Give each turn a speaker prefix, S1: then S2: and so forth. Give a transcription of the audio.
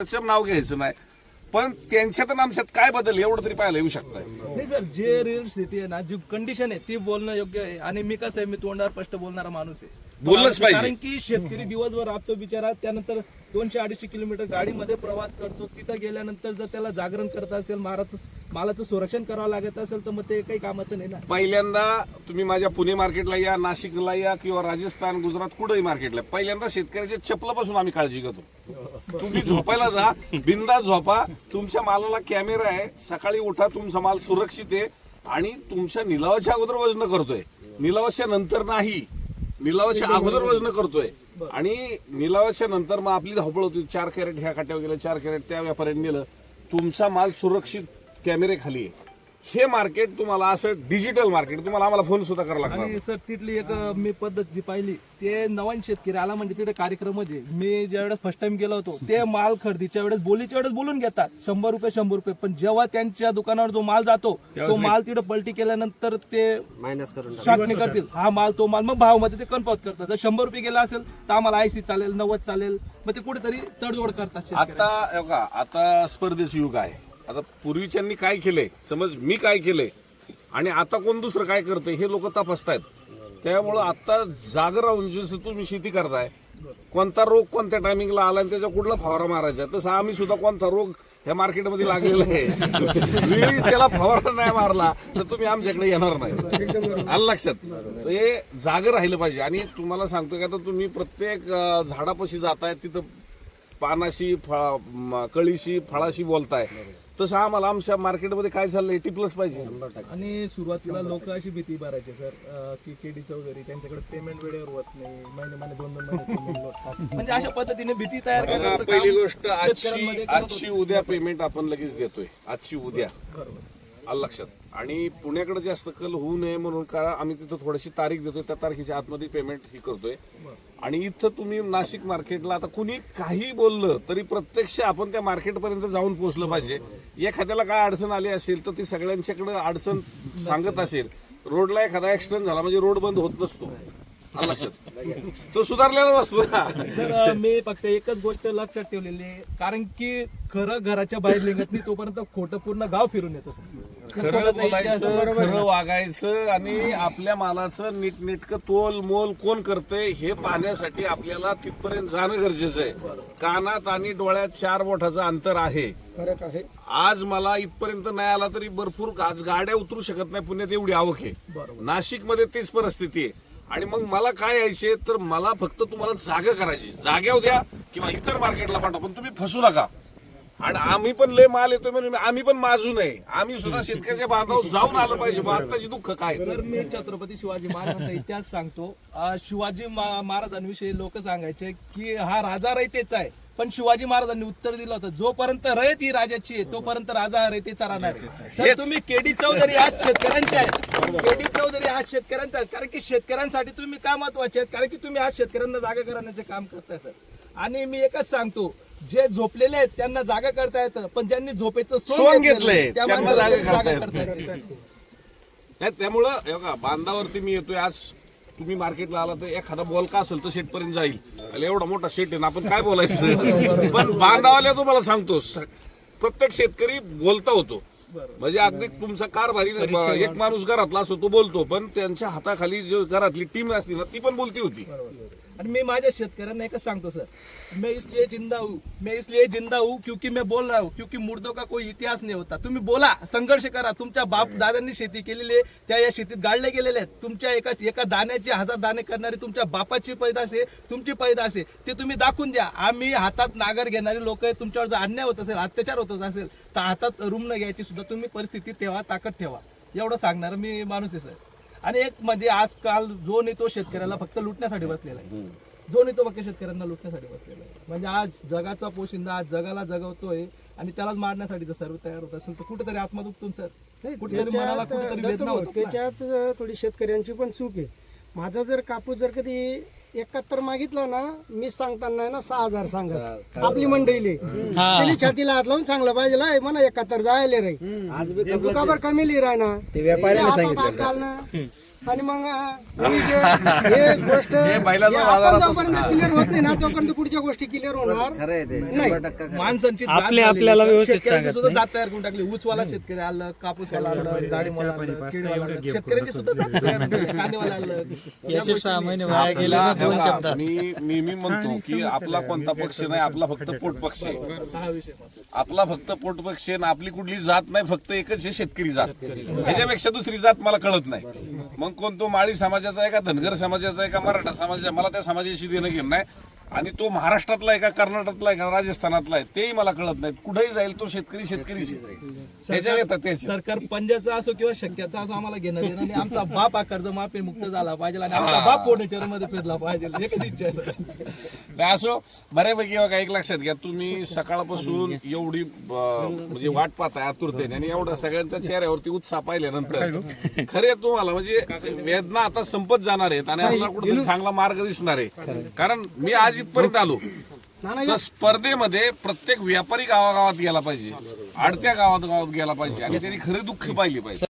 S1: नाव घ्यायचं नाही. पण त्यांच्यात आणि आमच्यात काय बदल एवढं तरी पाहायला येऊ शकतं
S2: नाही सर जे रिअल स्थिती आहे ना जी कंडिशन आहे ती बोलणं योग्य आहे. आणि मी कसं आहे मी तोंडावर स्पष्ट बोलणारा माणूस आहे.
S1: बोललंच पाहिजे.
S2: कारण की शेतकरी दिवसभर राबतो बिचारा त्यानंतर दोनशे अडीचशे किलोमीटर गाडीमध्ये प्रवास करतो. तिथं गेल्यानंतर जर त्याला जागरण करत असेल माराचं मालाचं संरक्षण करावं लागत असेल तर मग ते काही कामाचं नाही ना.
S1: पहिल्यांदा तुम्ही माझ्या पुणे मार्केटला या नाशिकला या किंवा राजस्थान गुजरात कुठेही मार्केटला पहिल्यांदा शेतकऱ्याच्या चपलापासून आम्ही काळजी घेतो. तुम्ही झोपायला जा बिंदास झोपा. तुमच्या मालाला कॅमेरा आहे. सकाळी उठा तुमचा माल सुरक्षित आहे आणि तुमच्या निलावाच्या अगोदर वजन करतोय. निलावाच्या नंतर नाही. निलावाच्या अगोदर वजन करतोय. आणि निलावाच्या नंतर मग आपली धावपळ होती. चार कॅरेट ह्या काट्यावर गेलं चार कॅरेट त्या व्यापाऱ्याने नेलं. तुमचा माल सुरक्षित कॅमेरे खाली आहे. हे मार्केट तुम्हाला असं डिजिटल मार्केट तुम्हाला आम्हाला फोन सुद्धा करावा लागणार
S2: आणि सर तिथली एक मी पद्धत जी पाहिली ते नवीन शेतकरी आला म्हणजे तिथे कार्यक्रमच आहे मी ज्यावेळेस फर्स्ट टाइम गेलो होतो ते माल खरेदीच्या वेळेस बोलीच्या वेळेस बोलून घेतात. शंभर रुपये शंभर रुपये. पण जेव्हा त्यांच्या दुकानावर जो माल जातो तो माल तिथे पलटी केल्यानंतर ते
S3: मायनस करून
S2: करतील. हा माल तो माल मग भावामध्ये ते कन्फर्म करतात. जर शंभर रुपये गेला असेल तर आम्हाला आयसी चालेल नव्वद चालेल. मग ते कुठेतरी तडजोड करतात.
S1: आता बघा आता स्पर्धेचं युग आहे. आता पूर्वीच्यांनी काय केलंय? समज मी काय केलंय? आणि आता कोण दुसरं काय करतंय? हे लोक तपासतायत. त्यामुळं आता जाग राहून जसं तुम्ही शेती करताय कोणता रोग कोणत्या टायमिंगला आला आणि त्याच्या कुठला फवारा मारायचा? तसं आम्ही सुद्धा कोणता रोग ह्या मार्केटमध्ये लागलेला आहे. वेळीच त्याला फवारा नाही मारला तर तुम्ही आमच्याकडे येणार नाही. आलं लक्षात? तर हे जागं राहिलं पाहिजे. आणि तुम्हाला सांगतो की आता तुम्ही प्रत्येक झाडापाशी जाताय तिथं पानाशी फळा कळीशी फळाशी बोलताय. तसं आम्हाला आमच्या मार्केटमध्ये काय चाललंय टिपलंच पाहिजे.
S2: आणि सुरुवातीला लोक अशी भीती भरायचे सर की केडी चौधरी त्यांच्याकडे पेमेंट वेळेवर होत नाही. महिने महिने दोन दोन महिने. म्हणजे अशा पद्धतीने भीती तयार
S1: पहिली गोष्ट आजची उद्या पेमेंट आपण लगेच देतोय. आजची उद्या.
S2: बरोबर.
S1: आलं लक्षात. आणि पुण्याकडे जास्त कल होऊ नये म्हणून का आम्ही तिथं थोडीशी तारीख देतोय त्या तारखेच्या आतमध्ये पेमेंट ही करतोय. आणि इथं तुम्ही नाशिक मार्केटला आता कुणी काही बोललं तरी प्रत्यक्ष आपण त्या मार्केटपर्यंत जाऊन पोहोचलं पाहिजे. एखाद्याला काय अडचण आली असेल तर ती सगळ्यांच्याकडे अडचण सांगत असेल. रोडला एखादा ऍक्सिडेंट झाला म्हणजे रोड बंद होत नसतो. लक्षात? तो सुधारलेला असतो.
S2: सर मी फक्त एकच गोष्ट लक्षात ठेवलेली आहे. कारण की खरं घराच्या बाहेर निघत नाही तोपर्यंत खोटं पूर्ण गाव फिरून येतं सर.
S1: खरं बोलायचं खरं वागायचं आणि आपल्या मालाचं नीटनेटकं तोल मोल कोण करतंय हे पाहण्यासाठी आपल्याला तिथपर्यंत जाणं गरजेचं आहे. कानात आणि डोळ्यात चार बोटाचं अंतर आहे.
S4: फरक आहे.
S1: आज मला इथपर्यंत नाही आला तरी भरपूर आज गाड्या उतरू शकत नाही पुण्यात एवढी आवक आहे.
S2: बरोबर.
S1: नाशिकमध्ये तीच परिस्थिती आहे. आणि मग मला काय यायचे तर मला फक्त तुम्हाला जागा करायची जाग्यावर द्या किंवा इतर मार्केटला पाठवा पण तुम्ही फसू नका. आणि आम्ही पण लय माल येतोय म्हणून आम्ही पण माजू नये. आम्ही सुद्धा शेतकऱ्याच्या बांधावर जाऊन आलं पाहिजे. बा, आत्ताची दुःख काय?
S2: सर मी छत्रपती शिवाजी महाराजांचा इतिहास सांगतो. अं, शिवाजी मा- महाराजांविषयी लोक सांगायचे की हा राजा रयतेचा आहे पण शिवाजी महाराजांनी उत्तर दिलं होतं जोपर्यंत रयत ही राजाची आहे तोपर्यंत राजा हा रयतेचा राहणार आहे. सर तुम्ही केडी चौधरी आज शेतकऱ्यांचे आहेत. केडी चौधरी आज शेतकऱ्यांचा आहेत. कारण की शेतकऱ्यांसाठी तुम्ही का महत्त्वाचे आहेत? कारण की तुम्ही आज शेतकऱ्यांना जागा करण्याचे काम करताय सर. आणि मी एकच सांगतो जे झोपलेले आहेत त्यांना जागा करता येतं पण ज्यांनी झोपेचं
S1: सोंग घेतलंय,
S2: त्या
S1: त्यांना जागा करता येत
S2: नाही.
S1: त्यामुळं हे बघा बांधावरती मी येतोय आज तुम्ही मार्केटला आला तर एखादा बोलका असेल तर शेटपर्यंत जाईल. अरे एवढा मोठा शेट आहे ना आपण काय बोलायचं? पण बांधावाल्या तुम्हाला सांगतो स- प्रत्येक शेतकरी बोलता होतो. म्हणजे अगदी तुमचा कारभारी एक माणूस घरातला असतो तो बोलतो पण त्यांच्या हाताखाली जो घरातली टीम असते ना ती पण बोलती होती.
S2: आणि मैं माझ्या शेतकऱ्यांना एकच सांगतो सर. मैं इसलिए जिंदा हूँ मैं इसलिए जिंदा हूँ क्योंकि मैं बोल रहा हूँ क्योंकि मुर्दों का कोई इतिहास नहीं होता। तुम्ही बोला संघर्ष करा. तुमच्या बाप दादांनी शेती केलेली आहे त्या या शेतीत गाडले गेलेले आहेत. तुमच्या एका एका दाण्याचे हजार दाणे करणारी तुमच्या बापाची पैदास आहे तुमची पैदास आहे. ते तुम्ही दाखवून द्या. आम्ही हातात नागर घेणारी लोक आहे तुमच्यावर जर अन्याय होत असेल अत्याचार होत असेल तर हातात रूम न घ्यायची सुद्धा तुम्ही परिस्थिती ठेवा ताकद ठेवा. एवढं सांगणार मी माणूस आहे सर. आणि एक म्हणजे आजकाल जो नेतो शेतकऱ्याला फक्त लुटण्यासाठी बसलेला आहे. जो नेतो फक्त शेतकऱ्यांना लुटण्यासाठी बसलेला आहे. म्हणजे आज जगाचा पोशिंदा आज जगाला जगवतोय आणि त्यालाच मारण्यासाठी जर सर्व तयार होत असेल तर कुठेतरी आत्मा दुखतो सर. कुठेतरी मनाला
S4: त्याच्यात
S2: कुठेतरी
S4: थोडी शेतकऱ्यांची पण चूक आहे. माझा जर कापूस जर कधी एकाहत्तर मागितला ना मी सांगताना नाही ना सहा हजार सांगत आपली मंडईले. त्यांनी छातीला हात लावून चांगलं पाहिजे लाय म्हणा एकाहत्तर जायले रे. तू का बरं कमी लिहि राय ना.
S5: ते सांगितलं.
S4: ना आणि मग ही जे- हे गोष्ट
S1: हे बैलाचा
S4: हे
S1: बाजारात
S4: आपण जोपर्यंत क्लिअर होत नाही ना तोपर्यंत पुढच्या गोष्टी क्लिअर होणार नाही.
S2: माणसांची जात
S3: आपले
S2: झालेली
S3: आपल्याला
S2: आहे.
S3: व्यवस्थित
S2: शेतकऱ्यांची
S3: सांगत
S2: सुद्धा जात तयार करून टाकली. ऊसवाला शेतकरी आलं कापूसवाला आलं आलं केळीवाला आलं. शेतकऱ्यांची सुद्धा जात तयार झाली. कांदेवाला आलं.
S3: याचे सहा महिने वाया गेले ना
S1: आपला-
S3: दोन
S1: हे बघा,
S3: शब्दात
S1: मी मी मी म्हणतो की आपला कोणता पक्ष नाही आपला फक्त पोट पक्ष आहे.
S2: हा विषय महत्त्वाचा.
S1: आपला फक्त पोट पक्ष आहे आणि आपली कुठली जात नाही फक्त एकच आहे शेतकरी जात. ह्याच्यापेक्षा दुसरी जात मला कळत नाही. मग कोण तो माळी समाजाचा आहे का धनगर समाजाचा आहे का मराठा समाजाचा आहे, मला त्या समाजाशी देणं घेणं नाही. आणि तो महाराष्ट्रातला आहे का कर्नाटकातला आहे का राजस्थानातला आहे तेही मला कळत नाही कुठेही जाईल तो शेतकरी शेतकरी त्याच्या येतात त्याचे
S2: सरकार पंजाचा असो किंवा शक्याचा असो आम्हाला घेणं देणं आणि आमचा बाप हा कर्जमाफी मुक्त झाला पाहिजे आणि आमचा बाप फर्निचरमध्ये फिरला पाहिजे. एकच इच्छा आहे सर.
S1: नाही असो बऱ्यापैकी बघा एक लक्षात घ्या. तुम्ही सकाळपासून एवढी म्हणजे वाट पाहताय आतुरतेने आणि एवढा सगळ्यांच्या चेहऱ्यावरती उत्साह पाहिल्यानंतर खरे तुम्हाला म्हणजे वेदना आता संपत जाणार आहेत आणि आपल्याला कुठेतरी चांगला मार्ग दिसणार आहे. कारण मी आज इथपर्यंत आलो. तर स्पर्धेमध्ये प्रत्येक व्यापारी गावागावात गेला पाहिजे. आडत्या गावात गावात गेला पाहिजे. आणि त्यांनी खरे दुःख पाहिले पाहिजे.